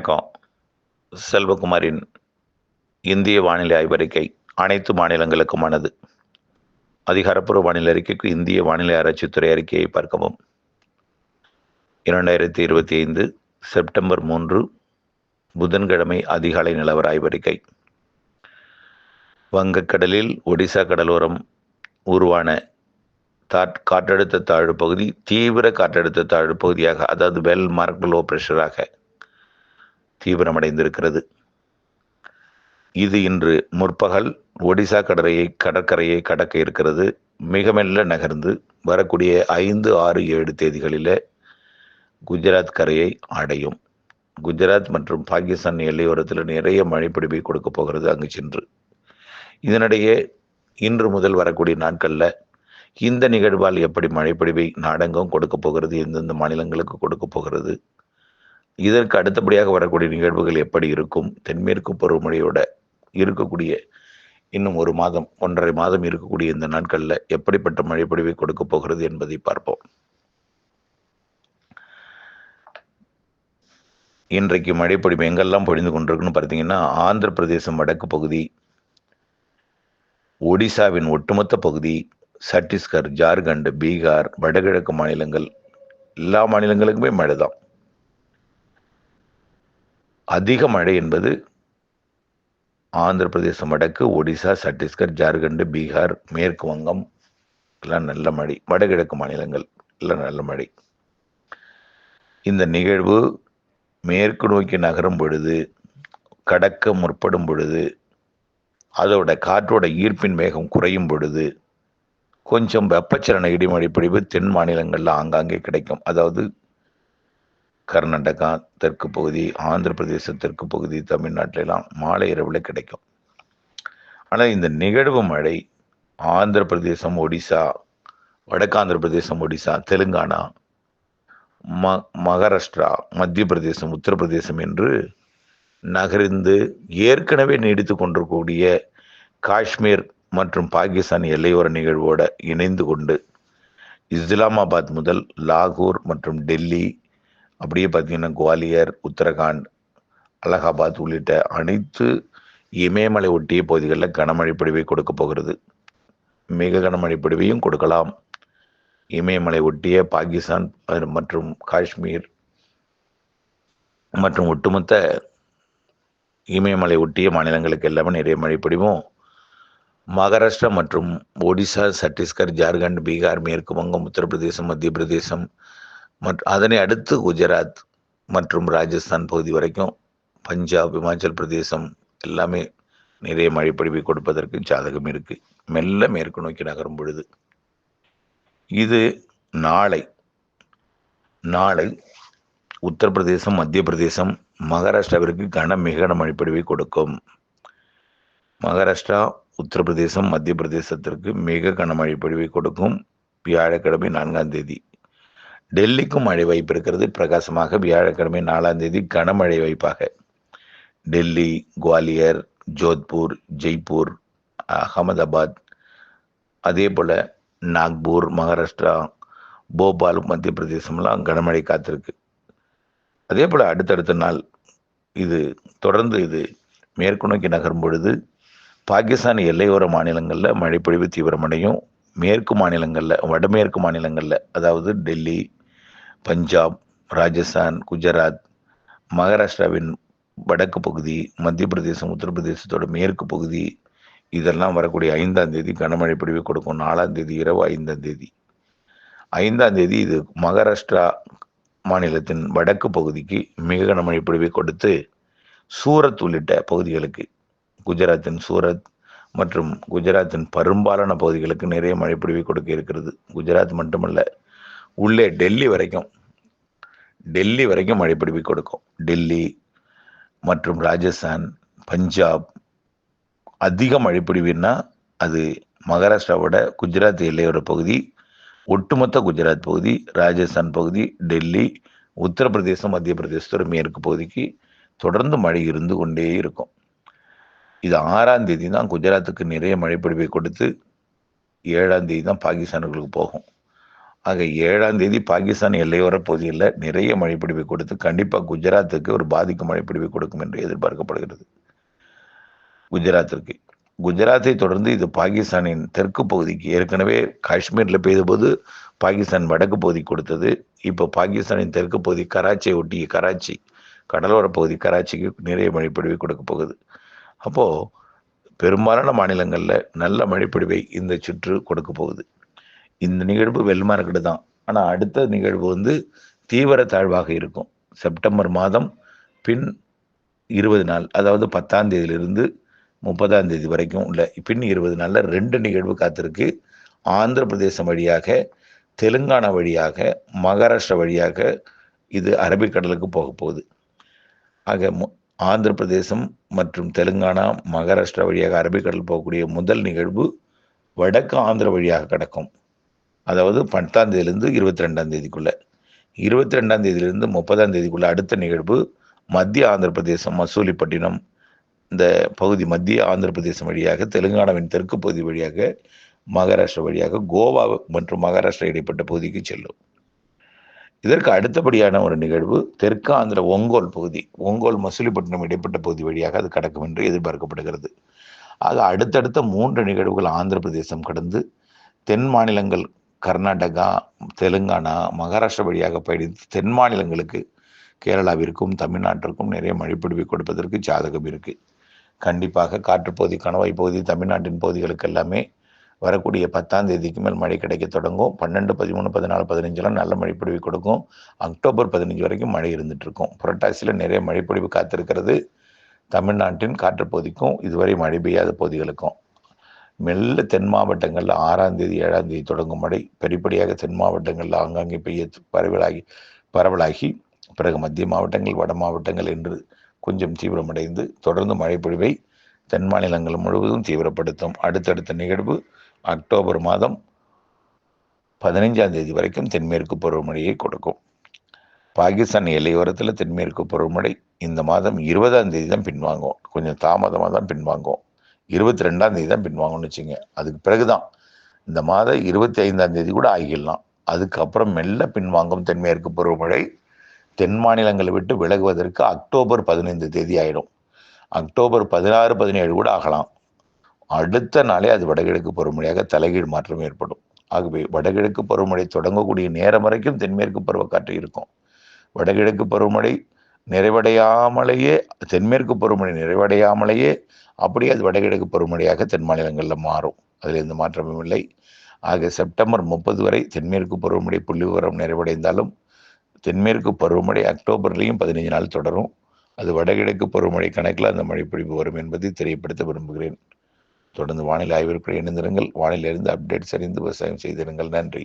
வணக்கம். செல்வகுமாரின் இந்திய வானிலை ஆய்வறிக்கை அனைத்து மாநிலங்களுக்குமானது அதிகாரப்பூர்வ வானிலை அறிக்கைக்கு இந்திய வானிலை ஆராய்ச்சித்துறை அறிக்கையை பார்க்கவும். இரண்டாயிரத்தி இருபத்தி ஐந்து செப்டம்பர் மூன்று புதன்கிழமை அதிகாலை நிலவர ஆய்வறிக்கை. வங்கக்கடலில் ஒடிசா கடலோரம் உருவான தாட் காற்றழுத்த தாழ்வு பகுதி தீவிர காற்றழுத்த தாழ்வு பகுதியாக அதாவது வெல் மார்க் லோ ப்ரெஷராக தீவிரமடைந்திருக்கிறது. இது இன்று முற்பகல் ஒடிசா கடற்கரையை கடற்கரையை கடக்க இருக்கிறது. மிக மெல்ல நகர்ந்து வரக்கூடிய ஐந்து ஆறு ஏழு தேதிகளில் குஜராத் கரையை அடையும். குஜராத் மற்றும் பாகிஸ்தான் எல்லையோரத்தில் நிறைய மழைப்பிடிப்பை கொடுக்க போகிறது அங்கு சென்று. இதனிடையே இன்று முதல் வரக்கூடிய நாட்களில் இந்த நிகழ்வால் எப்படி மழைப்பிடிவை நாடெங்கும் கொடுக்க போகிறது எந்தெந்த மாநிலங்களுக்கு கொடுக்க போகிறது இதற்கு அடுத்தபடியாக வரக்கூடிய நிகழ்வுகள் எப்படி இருக்கும்? தென்மேற்கு பருவமழையோட இருக்கக்கூடிய இன்னும் ஒரு மாதம் ஒன்றரை மாதம் இருக்கக்கூடிய இந்த நாட்களில் எப்படிப்பட்ட மழைப்பொழிவை கொடுக்க போகிறது என்பதை பார்ப்போம். இன்றைக்கு மழைப்பொழிவு எங்கெல்லாம் பொழிந்து கொண்டிருக்குன்னு பார்த்தீங்கன்னா ஆந்திர பிரதேசம் வடக்கு பகுதி ஒடிசாவின் ஒட்டுமொத்த பகுதி சத்தீஸ்கர் ஜார்க்கண்ட் பீகார் வடகிழக்கு மாநிலங்கள் எல்லா மாநிலங்களுக்குமே மழை தான் அதிக மழை என்பது ஆந்திர பிரதேசம் வடக்கு ஒடிசா சத்தீஸ்கர் ஜார்க்கண்ட் பீகார் மேற்கு வங்கம் எல்லாம் நல்ல மழை. வடகிழக்கு மாநிலங்கள் எல்லாம் நல்ல மழை. இந்த நிகழ்வு மேற்கு நோக்கி நகரும் பொழுது கடக்க முற்படும் பொழுது அதோட காற்றோட ஈர்ப்பின் வேகம் குறையும் பொழுது கொஞ்சம் வெப்பச்சலன இடிமழை பிடிவு தென் மாநிலங்களில் ஆங்காங்கே கிடைக்கும். அதாவது கர்நாடகா தெற்கு பகுதி ஆந்திர பிரதேச தெற்கு பகுதி தமிழ்நாட்டிலலாம் மாலை இரவில் கிடைக்கும். ஆனால் இந்த நிகழ்வு மழை ஆந்திர பிரதேசம் ஒடிசா வடக்காந்திர பிரதேசம் ஒடிசா தெலுங்கானா ம மகாராஷ்டிரா மத்திய பிரதேசம் உத்தரப்பிரதேசம் என்று நகர்ந்து ஏற்கனவே நீடித்து கொண்டிருக்கக்கூடிய காஷ்மீர் மற்றும் பாகிஸ்தான் எல்லையோர நிகழ்வோடு இணைந்து கொண்டு இஸ்லாமாபாத் முதல் லாகூர் மற்றும் டெல்லி அப்படியே பார்த்தீங்கன்னா குவாலியர் உத்தரகாண்ட் அலகாபாத் உள்ளிட்ட அனைத்து இமயமலை ஒட்டிய பகுதிகளில் கனமழை பொழிவை கொடுக்க போகிறது. மிக கனமழை பொழிவையும் கொடுக்கலாம். இமயமலை ஒட்டிய பாகிஸ்தான் மற்றும் காஷ்மீர் மற்றும் ஒட்டுமொத்த இமயமலை ஒட்டிய மாநிலங்களுக்கு எல்லாமே நிறைய மழை பொழிவும். மகாராஷ்டிரா மற்றும் ஒடிசா சத்தீஸ்கர் ஜார்க்கண்ட் பீகார் மேற்கு வங்கம் உத்தரப்பிரதேசம் மத்திய பிரதேசம் மற்றும் அதனை அடுத்து குஜராத் மற்றும் ராஜஸ்தான் பகுதி வரைக்கும் பஞ்சாப் இமாச்சல் பிரதேசம் எல்லாமே நிறைய மழைப்பொழிவை கொடுப்பதற்கு ஜாதகம் இருக்கு. மெல்ல மேற்கு நோக்கி நகரும் பொழுது இது நாளை நாளை உத்தரப்பிரதேசம் மத்திய பிரதேசம் மகாராஷ்டிராவிற்கு கன மிகன மழைப்பொழிவை கொடுக்கும். மகாராஷ்டிரா உத்தரப்பிரதேசம் மத்திய பிரதேசத்திற்கு மிக கனமழை பொழிவை கொடுக்கும். வியாழக்கிழமை நான்காம் தேதி. டெல்லிக்கும் மழை வாய்ப்பு இருக்கிறது. பிரகாசமாக வியாழக்கிழமை நாலாம் தேதி கனமழை வாய்ப்பாக. டெல்லி குவாலியர் ஜோத்பூர் ஜெய்ப்பூர் அகமதாபாத் அதே போல் நாக்பூர் மகாராஷ்டிரா போபால் மத்திய பிரதேசம்லாம் கனமழை காத்திருக்கு. அதே போல் அடுத்தடுத்த நாள் இது தொடர்ந்து இது மேற்கு நோக்கி நகரும் பொழுது பாகிஸ்தான் எல்லையோர மாநிலங்களில் மழைப்பொழிவு தீவிரமடையும். மேற்கு மாநிலங்களில் வடமேற்கு மாநிலங்களில் அதாவது டெல்லி பஞ்சாப் ராஜஸ்தான் குஜராத் மகாராஷ்டிராவின் வடக்கு பகுதி மத்திய பிரதேசம் உத்தரப்பிரதேசத்தோட மேற்கு பகுதி இதெல்லாம் வரக்கூடிய ஐந்தாம் தேதி கனமழை பொழிவு கொடுக்கும். நாலாம் தேதி இரவு ஐந்தாம் தேதி. ஐந்தாம் தேதி இது மகாராஷ்டிரா மாநிலத்தின் வடக்கு பகுதிக்கு மிக கனமழை பிடிவை கொடுத்து சூரத் உள்ளிட்ட பகுதிகளுக்கு குஜராத்தின் சூரத் மற்றும் குஜராத்தின் பெரும்பாலான பகுதிகளுக்கு நிறைய மழைப்பிடிவை கொடுக்க இருக்கிறது. குஜராத் மட்டுமல்ல உள்ளே டெல்லி வரைக்கும் டெல்லி வரைக்கும் மழைப்பொழிவை கொடுக்கும். டெல்லி மற்றும் ராஜஸ்தான் பஞ்சாப் அதிக மழைப்பொழிவுன்னா அது மகாராஷ்டிராவோட குஜராத் எல்லையோர பகுதி ஒட்டுமொத்த குஜராத் பகுதி ராஜஸ்தான் பகுதி டெல்லி உத்தரப்பிரதேசம் மத்திய பிரதேசத்தோட மேற்கு பகுதிக்கு தொடர்ந்து மழை இருந்து கொண்டே இருக்கும். இது ஆறாம் தேதி தான் குஜராத்துக்கு நிறைய மழைப்பொழிவை கொடுத்து ஏழாம் தேதி தான் பாகிஸ்தானுக்கு போகும். ஆக ஏழாம் தேதி பாகிஸ்தான் எல்லையோர பகுதியில் நிறைய மழைப்பிடிவை கொடுத்து கண்டிப்பாக குஜராத்துக்கு ஒரு பாதிக்கும் மழைப்பிடிவை கொடுக்கும் என்று எதிர்பார்க்கப்படுகிறது. குஜராத்திற்கு. குஜராத்தை தொடர்ந்து இது பாகிஸ்தானின் தெற்கு பகுதிக்கு ஏற்கனவே காஷ்மீரில் பெய்தபோது பாகிஸ்தான் வடக்கு பகுதி கொடுத்தது. இப்போ பாகிஸ்தானின் தெற்கு பகுதி கராச்சியை ஒட்டிய கராச்சி கடலோர பகுதி கராச்சிக்கு நிறைய மழைப்பிடிவை கொடுக்க போகுது. அப்போது பெரும்பாலான மாநிலங்களில் நல்ல மழைப்பிடிவை இந்த சுற்று கொடுக்க போகுது. இந்த நிகழ்வு வெல்மார்க்கெட்டு தான். ஆனால் அடுத்த நிகழ்வு வந்து தீவிர தாழ்வாக இருக்கும். செப்டம்பர் மாதம் பின் இருபது நாள் அதாவது பத்தாம் தேதியிலிருந்து முப்பதாம் தேதி வரைக்கும் உள்ள பின் இருபது நாளில் ரெண்டு நிகழ்வு காத்திருக்கு. ஆந்திர பிரதேசம் வழியாக தெலுங்கானா வழியாக மகாராஷ்டிரா வழியாக இது அரபிக்கடலுக்கு போக போகுது. ஆக ஆந்திர பிரதேசம் மற்றும் தெலுங்கானா மகாராஷ்டிரா வழியாக அரபிக்கடல் போகக்கூடிய முதல் நிகழ்வு வடக்கு ஆந்திர வழியாக கிடக்கும். அதாவது பத்தாந்தேதியிலிருந்து இருபத்தி ரெண்டாம் தேதிக்குள்ள. இருபத்தி ரெண்டாம் தேதியிலிருந்து முப்பதாம் தேதிக்குள்ள அடுத்த நிகழ்வு மத்திய ஆந்திர பிரதேசம் மசூலிப்பட்டினம் இந்த பகுதி மத்திய ஆந்திர பிரதேசம் வழியாக தெலுங்கானாவின் தெற்கு பகுதி வழியாக மகாராஷ்டிரா வழியாக கோவா மற்றும் மகாராஷ்டிரா இடைப்பட்ட பகுதிக்கு செல்லும். இதற்கு அடுத்தபடியான ஒரு நிகழ்வு தெற்கு ஆந்திர ஒங்கோல் பகுதி. ஒங்கோல் மசூலிப்பட்டினம் இடைப்பட்ட பகுதி வழியாக அது கடக்கும் என்று எதிர்பார்க்கப்படுகிறது. ஆக அடுத்தடுத்த மூன்று நிகழ்வுகள் ஆந்திர பிரதேசம் கடந்து தென் மாநிலங்கள் கர்நாடகா தெலுங்கானா மகாராஷ்டிரா வழியாக பயணித்து தென் மாநிலங்களுக்கு கேரளாவிற்கும் தமிழ்நாட்டிற்கும் நிறைய மழைப்பிடிவை கொடுப்பதற்கு ஜாதகம் இருக்குது கண்டிப்பாக காற்றுப்பகுதி கணவாய் பகுதி தமிழ்நாட்டின் பகுதிகளுக்கு எல்லாமே வரக்கூடிய பத்தாம் தேதிக்கு மேல் மழை கிடைக்க தொடங்கும். பன்னெண்டு பதிமூணு பதினாலு பதினஞ்சுலாம் நல்ல மழைப்பொழிவு கொடுக்கும். அக்டோபர் பதினஞ்சு வரைக்கும் மழை இருந்துட்டு இருக்கும். புரட்டாசியில் நிறைய மழைப்பொழிவு காத்திருக்கிறது தமிழ்நாட்டின் காற்றுப்பகுதிக்கும் இதுவரை மழை பெய்யாத பகுதிகளுக்கும். மெல்ல தென் மாவட்டங்களில் ஆறாம் தேதி ஏழாம் தேதி தொடங்கும் மழை பெரிப்படியாக தென் மாவட்டங்களில் ஆங்காங்கே பெய்ய பரவலாகி பரவலாகி பிறகு மத்திய மாவட்டங்கள் வட மாவட்டங்கள் என்று கொஞ்சம் தீவிரமடைந்து தொடர்ந்து மழைப்பொழிவை தென் மாநிலங்கள் முழுவதும் தீவிரப்படுத்தும். அடுத்தடுத்த நிகழ்வு அக்டோபர் மாதம் பதினைஞ்சாம் தேதி வரைக்கும் தென்மேற்கு பருவமழையை கொடுக்கும். பாகிஸ்தான் எல்லையோரத்தில் தென்மேற்கு பருவமழை இந்த மாதம் இருபதாம் தேதி தான் பின்வாங்கும் கொஞ்சம் தாமதமாக தான் பின்வாங்கும் இருபத்தி ரெண்டாம் தேதி தான் பின்வாங்கன்னு வச்சுங்க அதுக்கு பிறகுதான். இந்த மாதம் இருபத்தி ஐந்தாம் தேதி கூட ஆகிடலாம். அதுக்கப்புறம் மெல்ல பின்வாங்கும் தென்மேற்கு பருவமழை தென் மாநிலங்களை விட்டு விலகுவதற்கு அக்டோபர் பதினைந்து தேதி ஆயிடும். அக்டோபர் பதினாறு பதினேழு கூட ஆகலாம். அடுத்த நாளே அது வடகிழக்கு பருவமழையாக தலைகீழ் மாற்றம் ஏற்படும். ஆகவே வடகிழக்கு பருவமழை தொடங்கக்கூடிய நேரம் வரைக்கும் தென்மேற்கு பருவக்காற்று இருக்கும். வடகிழக்கு பருவமழை நிறைவடையாமலேயே தென்மேற்கு பருவமழை நிறைவடையாமலேயே அப்படியே அது வடகிழக்கு பருவமழையாக தென் மாநிலங்களில் மாறும். அதில் எந்த மாற்றமும் இல்லை. ஆக செப்டம்பர் முப்பது வரை தென்மேற்கு பருவமழை புள்ளி விவரம் நிறைவடைந்தாலும் தென்மேற்கு பருவமழை அக்டோபர்லேயும் பதினைஞ்சு நாள் தொடரும். அது வடகிழக்கு பருவமழை கணக்கில் அந்த மழை பொழிவு வரும் என்பதை தெரியப்படுத்த விரும்புகிறேன். தொடர்ந்து வானிலை ஆய்விற்குள் இணைந்திருங்கள். வானிலிருந்து அப்டேட்ஸ் அறிந்து விவசாயம் செய்திருங்கள். நன்றி.